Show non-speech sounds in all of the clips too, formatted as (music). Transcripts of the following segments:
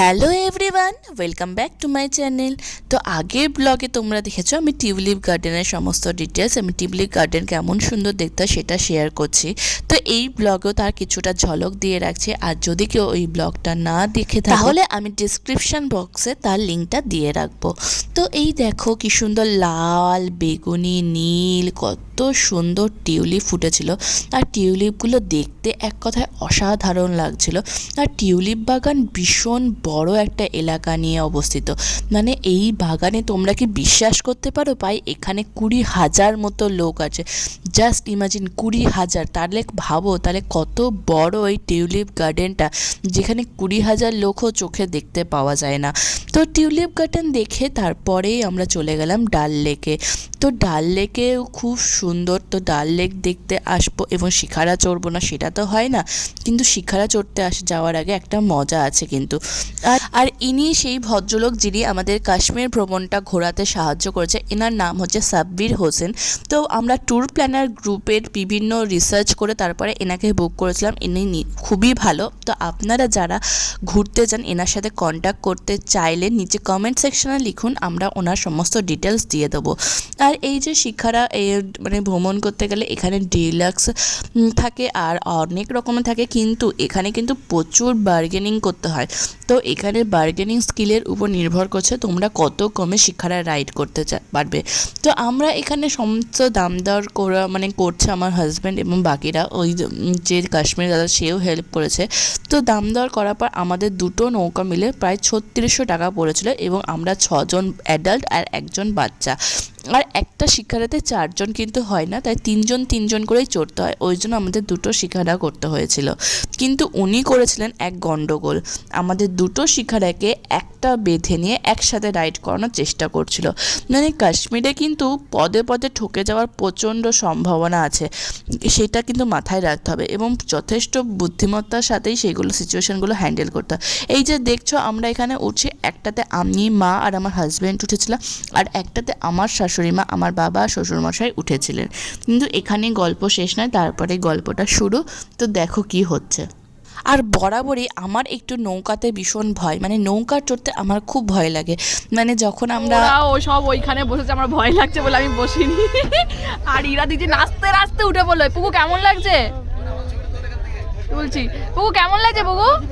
Hello everyone welcome back to my channel. তো আগের ব্লগে তোমরা দেখেছ আমি টিউলিপ গার্ডেনের সমস্ত ডিটেলস আমি টিউলিপ গার্ডেন কেমন সুন্দর দেখতে সেটা শেয়ার করছি। তো এই ব্লগেও তার কিছুটা ঝলক দিয়ে রাখছে আর যদি কেউ ওই ব্লগটা না দেখে তাহলে আমি ডিসক্রিপশন বক্সে তার লিঙ্কটা দিয়ে রাখব। তো এই দেখো কি সুন্দর লাল বেগুনি নীল কত সুন্দর টিউলিপ ফুটেছিল। আর টিউলিপগুলো দেখতে এক কথায় অসাধারণ লাগছিল। আর টিউলিপ বাগান ভীষণ বড় একটা এলাকা নিয়ে অবস্থিত। মানে এই বাগানে তোমরা কি বিশ্বাস করতে পারো? ভাই, এখানে কুড়ি হাজার মতো লোক আছে। জাস্ট ইমাজিন কুড়ি হাজার। তাহলে ভাবো, তাহলে কত বড় এই টিউলিপ গার্ডেনটা, যেখানে কুড়ি হাজার লোকও চোখে দেখতে পাওয়া যায় না। তো টিউলিপ গার্ডেন দেখে তারপরেই আমরা চলে গেলাম ডাল লেকে। তো ডাল লেকেও খুব সুন্দর। তো ডাল লেক দেখতে আসব এবং শিখারা চড়বো না, সেটা তো হয় না। কিন্তু শিখারা চড়তে আস, যাওয়ার আগে একটা মজা আছে কিন্তু। আর ইনি সেই ভদ্রলোক যিনি আমাদের কাশ্মীর ভ্রমণটা ঘোরাতে সাহায্য করেছে এনার নাম হচ্ছে সাব্বির হোসেন। তো আমরা ট্যুর প্ল্যানার গ্রুপের বিভিন্ন রিসার্চ করে তারপরে এনাকে বুক করেছিলাম। ইনি খুবই ভালো। তো আপনারা যারা ঘুরতে যান, এনার সাথে কন্ট্যাক্ট করতে চাইলে নিচে কমেন্ট সেকশনে লিখুন, আমরা ওনার সমস্ত ডিটেলস দিয়ে দেবো। আর এই যে শিক্ষারা মানে ভ্রমণ করতে গেলে এখানে ডিলাক্স থাকে আর অনেক রকমের থাকে, কিন্তু এখানে কিন্তু প্রচুর বার্গেনিং করতে হয়। তো এখানে বার্গেনিং স্কিলের উপর নির্ভর করছে তোমরা কত কমে শিক্ষারা রাইড করতে পারবে। তো আমরা এখানে সমস্ত দাম দর করা মানে করছে আমার হাজব্যান্ড এবং বাকিরা। ওই যে কাশ্মীর দাদা, সেও হেল্প করেছে। তো দাম দর করার পর আমাদের দুটো নৌকা মিলে প্রায় ছত্রিশশো টাকা পড়েছিল এবং আমরা ছজন অ্যাডাল্ট আর একজন বাচ্চা। আর একটা শিকারাতে চারজন কিন্তু হয় না, তাই তিনজন তিনজন করেই চড়তে হয়। ওই জন্য আমাদের দুটো শিকারা করতে হয়েছিল। কিন্তু উনি করেছিলেন এক গন্ডগোল। আমাদের দুটো শিকারাকে একটা বেঁধে নিয়ে একসাথে রাইড করানোর চেষ্টা করছিল। মানে কাশ্মীরে কিন্তু পদে পদে ঠকে যাওয়ার প্রচণ্ড সম্ভাবনা আছে। সেটা কিন্তু মাথায় রাখতে হবে এবং যথেষ্ট বুদ্ধিমত্তার সাথেই সেগুলো, সিচুয়েশনগুলো হ্যান্ডেল করতে হয়। এই যে দেখছ, আমরা এখানে উঠছি, একটাতে আমি, মা আর আমার হাজব্যান্ড উঠেছিলাম। আর একটাতে আমার শাশুড়ি মা আমার বাবা, শ্বশুরমশাই উঠেছিলেন। কিন্তু এখানে গল্প শেষ নয়, তারপরে গল্পটা শুরু। তো দেখো কি হচ্ছে। আর বরাবরই আমার একটু নৌকাতে ভীষণ ভয় মানে নৌকা চড়তে আমার খুব ভয় লাগে। মানে যখন আমরা ও সব ওইখানে বসেছে, আমার ভয় লাগছে বলে আমি বসিনি। আর ইরা দিদি নাচতে নাচতে উঠে বলল, পুকু, কেমন লাগছে? বলছি, পুকু, কেমন লাগছে, পুকু?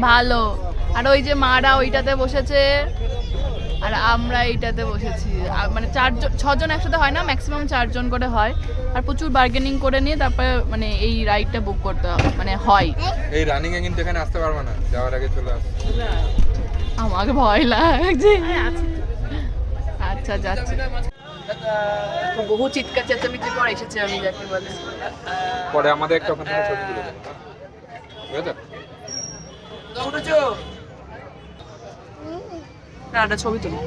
ভালো। আর ওই যে মারা ওইটাতে বসেছে। আর আমরা এইটাতে বসেছি। আর মানে চারজন ছজন একসাথে হয় না ম্যাক্সিমাম চারজন করে হয়। আর প্রচুর বার্গেনিং করে নিয়ে তারপরে মানে এই রাইডটা বুক করতে হবে মানে হয়। এই রানিং এ কিন্তু এখানে আসতে পারবে না যাওয়ার আগে চলে আস আমাকে ভয় লাগছে। আচ্ছা যাচ্ছে। বহু চিৎকার চেঁচামেচি পর এসেছে আমি যাকে বলে। পরে আমাদের একটা ওখান ছবি তুলে দেবে। না একটা ছবি তুলি।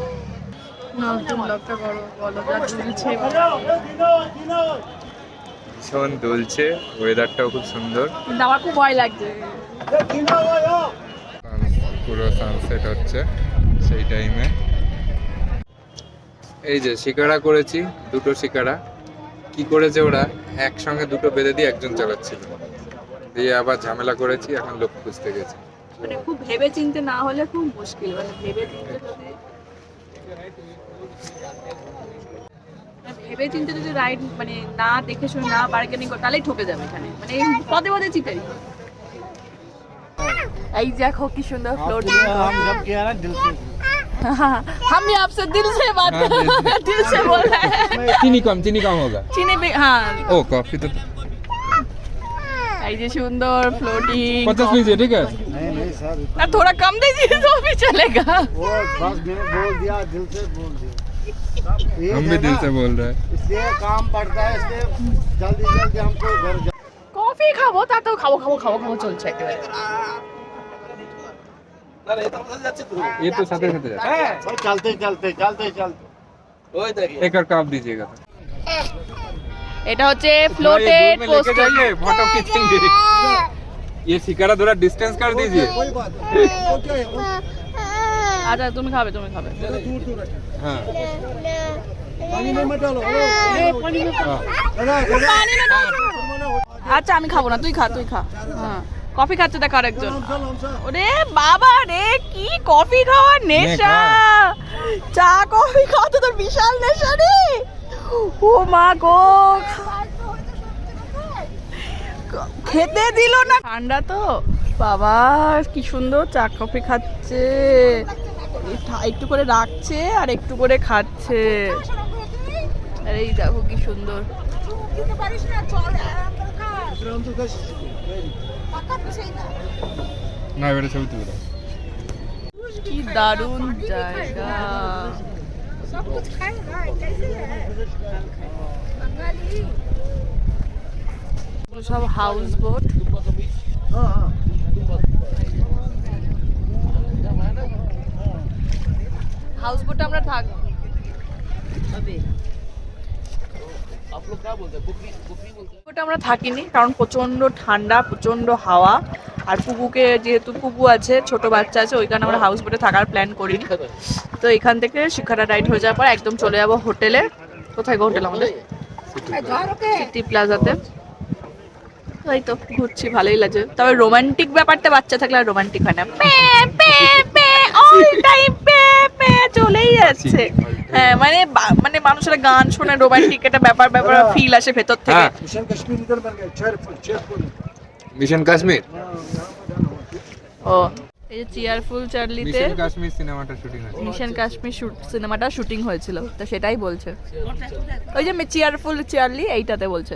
ভীষণ দুলছে ওয়েদারটাও খুব সুন্দর। কিন্তু আমার খুব ভয় লাগছে। পুরো সানসেট হচ্ছে সেই টাইমে এই যে শিকারা করেছি দুটো শিকারা। কি করেছে ওরা? একসঙ্গে দুটো বেঁধে দিয়ে একজন চালাচ্ছিল। দিয়ে আবার ঝামেলা করেছি এখন লোক খুঁজতে গেছে। মানে খুব ভেবে চিনতে না হলে খুব মুশকিল মানে ভেবে চিনতে যদি মানে ভেবে চিনতে যদি রাইড মানে না দেখে শুনে না বার্গেনিং করে তাহলেই ঠকে যাবে এখানে মানে এই পদে পদে চিটাই এই দেখো কি সুন্দর (laughs) ফ্লোটিং हम जब किया ना दिल से (laughs) हम भी आपसे दिल से बात हाँ, दिल से। दिल से बोल रहे हैं চিনি কম চিনি কম হোগা চিনি भी हाँ ও কফি তো এই যে সুন্দর ফ্লোটিং পঞ্চাশ পিস ঠিক আছে नहीं नहीं सर और थोड़ा कम दीजिए तो भी चलेगा वो बस मैंने बोल दिया दिल से बोल दिया ये हम है भी दिल ना, से बोल रहे हैं इसलिए काम पड़ता है इसलिए जल्दी जल्दी हमको घर जा কফি খাবো তাতেও খাবো খাবো খাবো খাবো চলছে একেবারে ये तो साथ साथ जाता और चलते चलते चलते चलते है एक और काप दीजिएगा এটা হচ্ছে भाई, ये ফ্লোটেড दूर में लेके जाइए फोटो खींचेंगे ये शिकारा थोड़ा डिस्टेंस कर दीजिए আচ্ছা তুমি খাবে তুমি খাবে हाँ पानी में मत डालो हाँ। আচ্ছা আমি খাবো না তুই খা তুই খা হ্যাঁ কফি খাচ্ছে দেখ আরেকজন ওরে বাবা রে কফি খাওয়ার নেশা চা কফি খাওয়া তো তোর বিশাল নেশা রে ও মা গো খেতে দিল না। ঠান্ডা তো? বাবা কি সুন্দর চা কফি খাচ্ছে। একটু করে রাখছে আর একটু করে খাচ্ছে। আরে এই দেখো কি সুন্দর। না এবারে ছবি তুলে দাও। কি দারুণ জায়গা। সব হাউস বোট হাউস বোটে আমরা থাক বোটে আমরা থাকিনি কারণ প্রচণ্ড ঠান্ডা প্রচণ্ড হাওয়া। আর পুকুকে যেহেতু পুকু আছে ছোট বাচ্চা আছে ওইখানে আমরা হাউস বোটে থাকার প্ল্যান করিনি। তো এখান থেকে শিক্ষাটা রাইড হয়ে যাওয়ার পর একদম চলে যাব হোটেলে। কোথায় গো হোটেল আমাদের? সিটি প্লাজাতে ওই তো ঘুরছি ভালোই লাগছে। তবে রোমান্টিক ব্যাপারটা বাচ্চা থাকলে আর রোমান্টিক হয় না। Pay pay pay all time pay pay চলেই যাচ্ছে। হ্যাঁ মানে মানে মানুষেরা গান শুনে রোমান্টিক একটা ব্যাপার ব্যাপার হ্যাঁ। ফিল আসে ভেতর থেকে। হ্যাঁ। মিশন কাশ্মীর ও এই যে চিয়ারফুল চার্লিতে মিশন কাশ্মীর সিনেমাটা শুটিং হয়েছিল। মিশন কাশ্মীর সিনেমাটা শুটিং হয়েছিল তো সেটাই বলছে। ওই যে চিয়ারফুল চার্লি এইটাতে বলছে।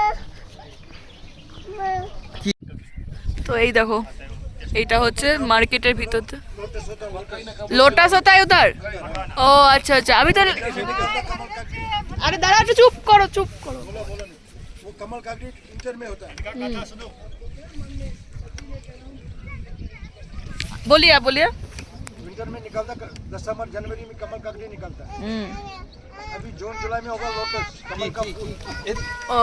তো এই দেখো এইটা হচ্ছে মার্কেটের ভিতরতে লোটাস হতা है उधर ও আচ্ছা আচ্ছা আমি তো আরে দাঁড়া একটু চুপ করো চুপ করো वो कमल कागड़ी इंटर में होता है बोलिए आप बोलिए विंटर में निकलता है, दिसंबर जनवरी में कमल कागड़ी निकलता है हम्म। अभी जून जुलाई में होगा लोटस कमल का फूल ও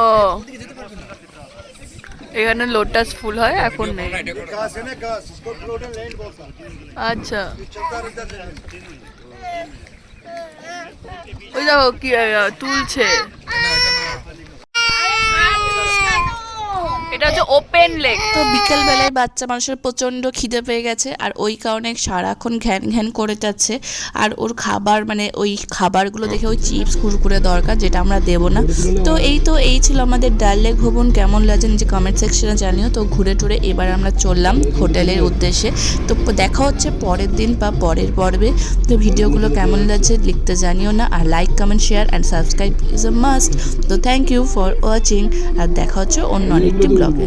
এখানে লোটাস ফুল হয় এখন নেই। আচ্ছা। ওই দেখো কি তুলছে। এটা হচ্ছে ওপেন লেক তো বিকেল বেলায় বাচ্চা মানুষের প্রচণ্ড খিদে পেয়ে গেছে, আর ওই কারণে সারাক্ষণ ঘ্যান ঘ্যান করে যাচ্ছে। আর ওর খাবার মানে ওই খাবারগুলো দেখে ওই চিপস, কুরকুরে দরকার, যেটা আমরা দেবো না। তো এই তো, এই ছিল আমাদের ডাল লেক ভবন। কেমন লাগছে নিচে কমেন্ট সেকশনে জানিও। তো ঘুরে টুরে এবার আমরা চললাম হোটেলের উদ্দেশ্যে। তো দেখা হচ্ছে পরের দিন বা পরের পর্বে। তো ভিডিওগুলো কেমন লাগছে লিখতে জানিও না। আর like comment share and subscribe is a must তো থ্যাংক ইউ ফর ওয়াচিং আর দেখা হচ্ছে অন্য আরেকটি ব্লগে